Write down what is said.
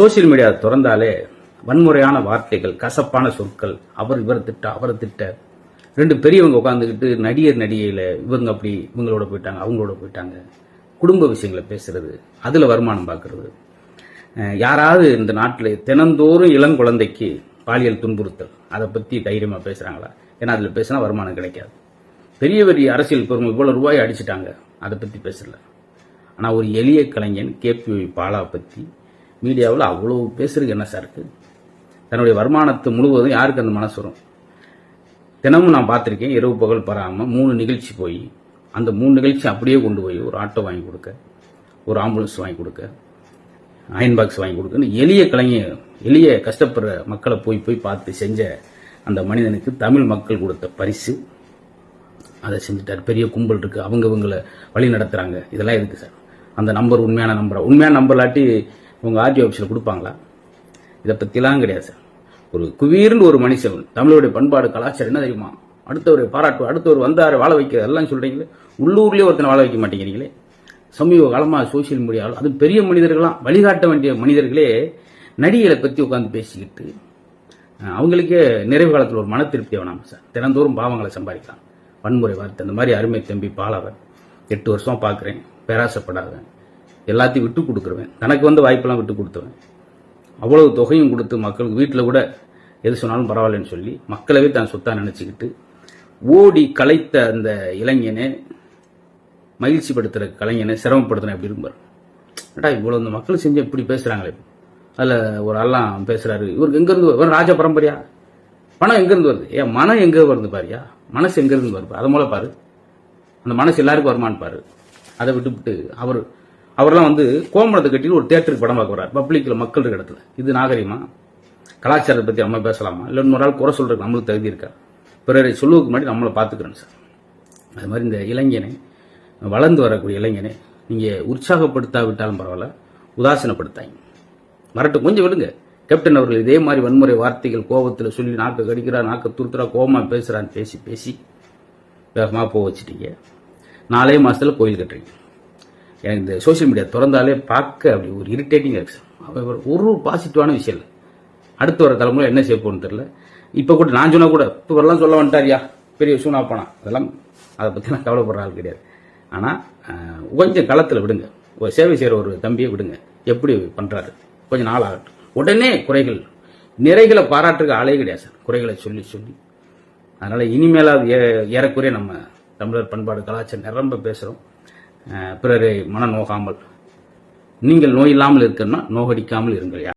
Social media திறந்தாலே வன்முறையான வார்த்தைகள் கசப்பான சொற்கள் அவர் இவர் திட்ட அவர் திட்ட ரெண்டு பெரியவங்க உட்காந்துக்கிட்டு நடிகர் நடிகையில இவங்க அப்படி இவங்களோட போயிட்டாங்க அவங்களோட போயிட்டாங்க. குடும்ப விஷயங்களை பேசுறது அதுல வருமானம் பார்க்கறது யாராவது இந்த நாட்டில் தினந்தோறும் இளம் குழந்தைக்கு பாலியல் துன்புறுத்தல் அதை பத்தி தைரியமா பேசுறாங்களா? ஏன்னா அதுல பேசினா வருமானம் கிடைக்காது. பெரிய பெரிய அரசியல் பெருமை இவ்வளவு ரூபாய் அடிச்சிட்டாங்க அதை பத்தி பேசல. ஆனா ஒரு எளிய கலைஞன் கேபி பாலா பத்தி மீடியாவில் அவ்வளோ பேசுறதுக்கு என்ன சார் இருக்குது தன்னுடைய வருமானத்தை முழுவதும் யாருக்கு அந்த மனசு வரும்? தினமும் நான் பார்த்துருக்கேன் இரவு பகல் பராமல் மூணு நிகழ்ச்சி போய் அந்த மூணு நிகழ்ச்சி அப்படியே கொண்டு போய் ஒரு ஆட்டோ வாங்கி கொடுக்க ஒரு ஆம்புலன்ஸ் வாங்கி கொடுக்க அயன் பாக்ஸ் வாங்கி கொடுக்குன்னு எளிய கலைஞர் எளிய கஷ்டப்படுற மக்களை போய் போய் பார்த்து செஞ்ச அந்த மனிதனுக்கு தமிழ் மக்கள் கொடுத்த பரிசு. அதை செஞ்சுட்டார். பெரிய கும்பல் இருக்குது அவங்க இவங்களை வழி நடத்துகிறாங்க இதெல்லாம் எதுக்கு சார் அந்த நம்பர் உண்மையான நம்பரா உண்மையான நம்பர் இல்லாட்டி உங்கள் ஆர்டி ஆஃபீஸில் கொடுப்பாங்களா? இதை பற்றிலாம் கிடையாது சார் ஒரு குவீர்னு ஒரு மனுஷன் தமிழருடைய பண்பாடு கலாச்சாரம் என்ன தெரியுமா? அடுத்தவர் பாராட்டு அடுத்தவர் வந்தார் வாழ வைக்க எல்லாம் சொல்கிறீங்களே உள்ளூர்லேயே ஒருத்தனை வாழ வைக்க மாட்டேங்கிறீங்களே? சமீப காலமாக சோசியல் மீடியாவில் அது பெரிய மனிதர்களாம் வழிகாட்ட வேண்டிய மனிதர்களே நடிகளை பற்றி உட்காந்து பேசிக்கிட்டு அவங்களுக்கே நிறைவு காலத்தில் ஒரு மன திருப்தி வேணாம் சார் தினந்தோறும் பாவங்களை சம்பாதிக்கலாம். வன்முறை வார்த்தை இந்த மாதிரி அருமை தம்பி பாலாவை எட்டு வருஷம் பார்க்குறேன் பேராசப்படாத எல்லாத்தையும் விட்டு கொடுக்குறவன். தனக்கு வந்து வாய்ப்பெல்லாம் விட்டு கொடுத்தவன். அவ்வளவு தொகையும் கொடுத்து மக்களுக்கு வீட்டில் கூட எது சொன்னாலும் பரவாயில்லன்னு சொல்லி மக்களவே தான் சொத்தாக நினச்சிக்கிட்டு ஓடி கலைத்த அந்த இளைஞனை மகிழ்ச்சி படுத்துகிற கலைஞனை சிரமப்படுத்தின எப்படி இருக்கும் பாருங்க ஏடா இந்த மக்கள் செஞ்சு இப்படி பேசுகிறாங்களே அதில் ஒரு ஆள்லாம் பேசுகிறாரு இவருக்கு எங்கேருந்து வரும் ராஜ பரம்பரையா? பணம் எங்கேருந்து வருது? ஏன் மனம் எங்கே வருது பாரியா? மனசு எங்கேருந்து வருது? அதை மூலம் பாரு. அந்த மனசு எல்லாருக்கும் வருமானு பாரு. அதை விட்டுவிட்டு அவர் அவர்லாம் வந்து கோமணத்தை கட்டிட்டு ஒரு தேட்டருக்கு படம் பார்க்க வரார் பப்ளிக்கில் மக்கள் இருக்கிற இடத்துல. இது நாகரிகமா? கலாச்சாரத்தை பற்றி நம்ம பேசலாமா? இல்லை இன்னொரு ஆள் குறை சொல்கிறதுக்கு நம்மளுக்கு தகுதி இருக்கா? பிறரை சொல்லுவதுக்கு முன்னாடி நம்மளை பார்த்துக்கிறேன் சார். அது மாதிரி இந்த இளைஞனை வளர்ந்து வரக்கூடிய இளைஞனை நீங்கள் உற்சாகப்படுத்தாவிட்டாலும் பரவாயில்ல உதாசீனப்படுத்தாங்க வரட்டும் கொஞ்சம் விடுங்க. கேப்டன் அவர்கள் இதே மாதிரி வன்முறை வார்த்தைகள் கோபத்தில் சொல்லி நாக்க கடிக்கிறா நாக்க துருத்துறா கோபமாக பேசுகிறான்னு பேசி பேசி வேகமாக போக வச்சுட்டீங்க. நாலே மாதத்தில் கோயில் கட்டுறீங்க. எனக்கு இந்த சோஷியல் மீடியா திறந்தாலே பார்க்க அப்படி ஒரு இரிட்டேட்டிங்காக இருக்கு. ஒரு பாசிட்டிவான விஷயம் இல்லை. அடுத்து வர தலைமுறை என்ன செய்ய போகணும்னு தெரியல. இப்போ கூட நான் சொன்னால் கூட இப்போ வரலாம் சொல்ல வந்துட்டாரியா? பெரிய சூனா போனா. அதெல்லாம் அதை பற்றி நான் கவலைப்படுற ஆள் கிடையாது. ஆனால் கொஞ்சம் களத்தில் விடுங்க. ஒரு சேவை செய்கிற ஒரு தம்பியை விடுங்க. எப்படி பண்ணுறாரு கொஞ்சம் நாள் ஆகட்டும். உடனே குறைகள். நிறைகளை பாராட்டுறதுக்கு ஆளே கிடையாது சார். குறைகளை சொல்லி சொல்லி. அதனால் இனிமேலாவது ஏறக்குறைய நம்ம தமிழர் பண்பாடு கலாச்சாரம் நிரம்ப பேசுகிறோம் பிறரை மன நோகாமல் நீங்கள் நோய் இல்லாமல் இருக்கணும்னா நோகடிக்காமல் இருங்கள்.